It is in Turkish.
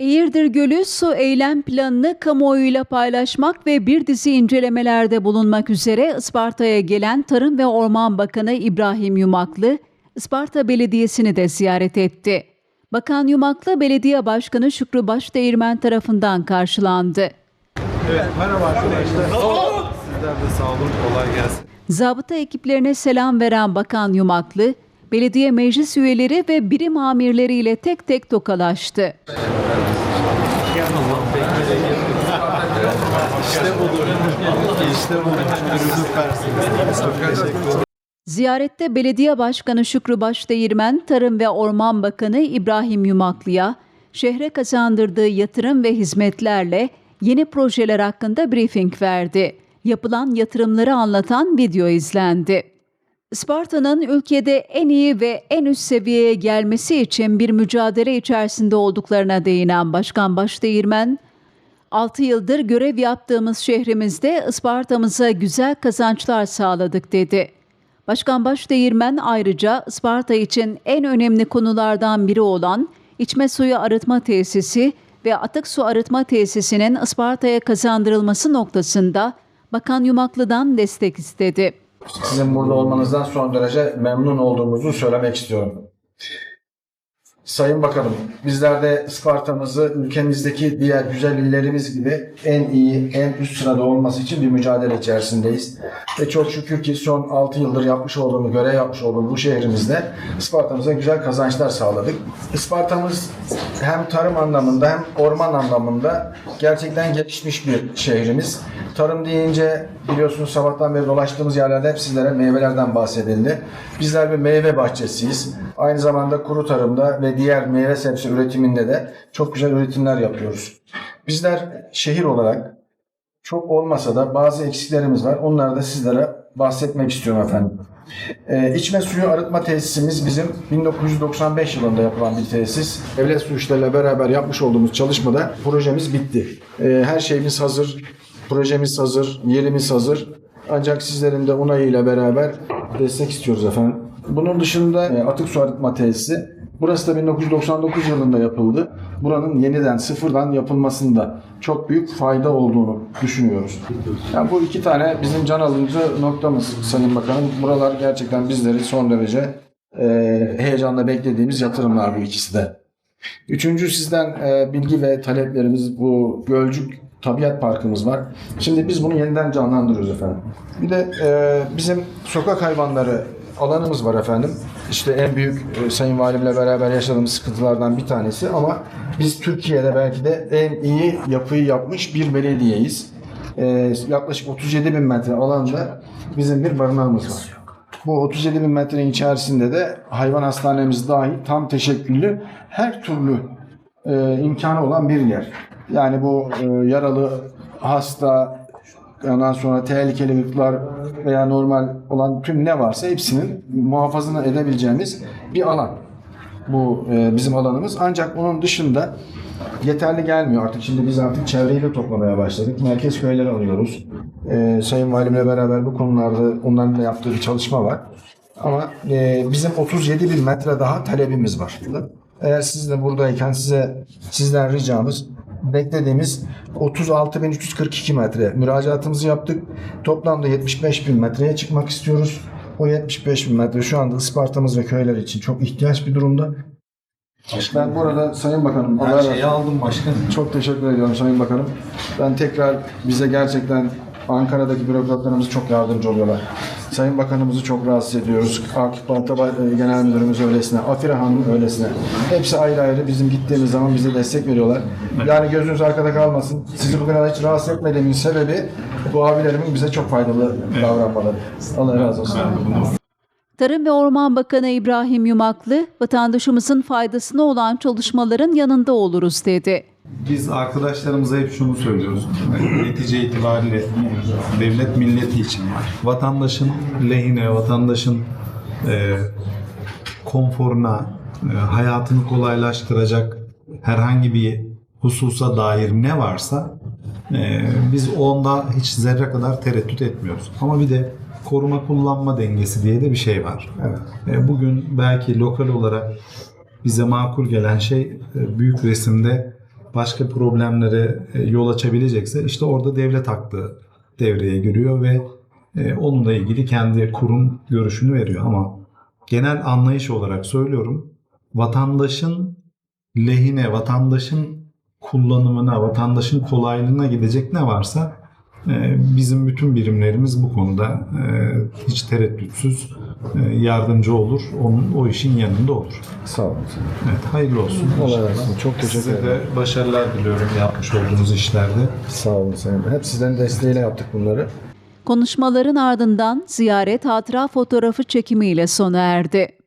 Eğirdir Gölü su eylem planını kamuoyuyla paylaşmak ve bir dizi incelemelerde bulunmak üzere Isparta'ya gelen Tarım ve Orman Bakanı İbrahim Yumaklı, Isparta Belediyesi'ni de ziyaret etti. Bakan Yumaklı, Belediye Başkanı Şükrü Başdeğirmen tarafından karşılandı. Evet, merhaba arkadaşlar. Sizler de sağ olun, kolay gelsin. Zabıta ekiplerine selam veren Bakan Yumaklı, belediye meclis üyeleri ve birim amirleriyle tek tek tokalaştı. İşte budur. İşte budur. Ziyarette Belediye Başkanı Şükrü Başdeğirmen, Tarım ve Orman Bakanı İbrahim Yumaklı'ya şehre kazandırdığı yatırım ve hizmetlerle yeni projeler hakkında briefing verdi. Yapılan yatırımları anlatan video izlendi. Isparta'nın ülkede en iyi ve en üst seviyeye gelmesi için bir mücadele içerisinde olduklarına değinen Başkan Başdeğirmen, 6 yıldır görev yaptığımız şehrimizde Isparta'mıza güzel kazançlar sağladık dedi. Başkan Başdeğirmen ayrıca Isparta için en önemli konulardan biri olan içme suyu arıtma tesisi ve atık su arıtma tesisinin Isparta'ya kazandırılması noktasında Bakan Yumaklı'dan destek istedi. Sizin burada olmanızdan son derece memnun olduğumuzu söylemek istiyorum. Sayın Bakanım, bizler de Isparta'mızı ülkemizdeki diğer güzel illerimiz gibi en iyi, en üst sırada olması için bir mücadele içerisindeyiz. Ve çok şükür ki son 6 yıldır yapmış olduğumuz, görev yapmış olduğumuz bu şehrimizde Isparta'mıza güzel kazançlar sağladık. Isparta'mız hem tarım anlamında hem orman anlamında gerçekten gelişmiş bir şehrimiz. Tarım deyince biliyorsunuz sabahtan beri dolaştığımız yerlerde hep sizlere meyvelerden bahsedildi. Bizler bir meyve bahçesiyiz. Aynı zamanda kuru tarımda ve diğer meyve sebze üretiminde de çok güzel üretimler yapıyoruz. Bizler şehir olarak çok olmasa da bazı eksiklerimiz var. Onları da sizlere bahsetmek istiyorum efendim. Ee, içme suyu arıtma tesisimiz bizim 1995 yılında yapılan bir tesis. Devlet Su İşleri'yle beraber yapmış olduğumuz çalışmada projemiz bitti. Ee, her şeyimiz hazır, projemiz hazır, yerimiz hazır. Ancak sizlerin de onayıyla beraber destek istiyoruz efendim. Bunun dışında e, atık su arıtma tesisi. Burası da 1999 yılında yapıldı. Buranın yeniden sıfırdan yapılmasında çok büyük fayda olduğunu düşünüyoruz. Yani bu iki tane bizim can alıcı noktamız Sayın Bakanım. Buralar gerçekten bizleri son derece e, heyecanla beklediğimiz yatırımlar bu ikisi de. Üçüncü sizden e, bilgi ve taleplerimiz bu Gölcük Tabiat Parkımız var. Şimdi biz bunu yeniden canlandırıyoruz efendim. Bir de e, bizim sokak hayvanları alanımız var efendim. İşte en büyük e, Sayın Valimle beraber yaşadığımız sıkıntılardan bir tanesi ama biz Türkiye'de belki de en iyi yapıyı yapmış bir belediyeyiz. E, yaklaşık 37 bin metre alanda bizim bir barınağımız var. Bu 37 bin metrenin içerisinde de hayvan hastanemiz dahil tam teşekküllü her türlü e, imkanı olan bir yer. Yani bu e, yaralı, hasta, ondan sonra tehlikeli ırklar veya normal olan tüm ne varsa hepsinin muhafazını edebileceğimiz bir alan. Bu e, bizim alanımız. Ancak onun dışında yeterli gelmiyor artık. Şimdi biz artık çevreyi de toplamaya başladık. Merkez köyleri alıyoruz. E, Sayın Valimle beraber bu konularda onların da yaptığı bir çalışma var. Ama e, bizim 37 bin metre daha talebimiz var. Eğer siz de buradayken size sizden ricamız beklediğimiz 36.342 metre müracaatımızı yaptık. Toplamda 75 bin metreye çıkmak istiyoruz. O 75 bin metre şu anda Isparta'mız ve köyler için çok ihtiyaç bir durumda. Ben burada Sayın Bakanım Her şeyi aldım başkanım. Çok teşekkür ediyorum Sayın Bakanım. Ben tekrar bize gerçekten Ankara'daki bürokratlarımız çok yardımcı oluyorlar. Sayın Bakanımızı çok rahatsız ediyoruz. Akif Balta Ba- Genel Müdürümüz öylesine, Afire Hanım öylesine. Hepsi ayrı ayrı bizim gittiğimiz zaman bize destek veriyorlar. Yani gözünüz arkada kalmasın. Sizi bu kadar hiç rahatsız etmediğimin sebebi bu abilerimin bize çok faydalı davranmaları. Allah razı olsun. Tarım ve Orman Bakanı İbrahim Yumaklı, vatandaşımızın faydasına olan çalışmaların yanında oluruz dedi. Biz arkadaşlarımıza hep şunu söylüyoruz. Netice itibariyle devlet milleti için var. Vatandaşın lehine, vatandaşın e, konforuna, e, hayatını kolaylaştıracak herhangi bir hususa dair ne varsa e, biz onda hiç zerre kadar tereddüt etmiyoruz. Ama bir de koruma kullanma dengesi diye de bir şey var. Evet. E, Bugün belki lokal olarak bize makul gelen şey e, büyük resimde başka problemlere e, yol açabilecekse işte orada devlet aklı devreye giriyor ve onunla ilgili kendi kurum görüşünü veriyor ama genel anlayış olarak söylüyorum vatandaşın lehine, vatandaşın kullanımına, vatandaşın kolaylığına gidecek ne varsa bizim bütün birimlerimiz bu konuda e, hiç tereddütsüz e, yardımcı olur. Onun, o işin yanında olur. Sağ olun. Evet, hayırlı olsun. Razı olsun. Çok teşekkür Size ederim. de başarılar diliyorum yapmış olduğunuz işlerde. Sağ olun Sayın. Hep sizlerin desteğiyle yaptık bunları. Konuşmaların ardından ziyaret hatıra fotoğrafı çekimiyle sona erdi.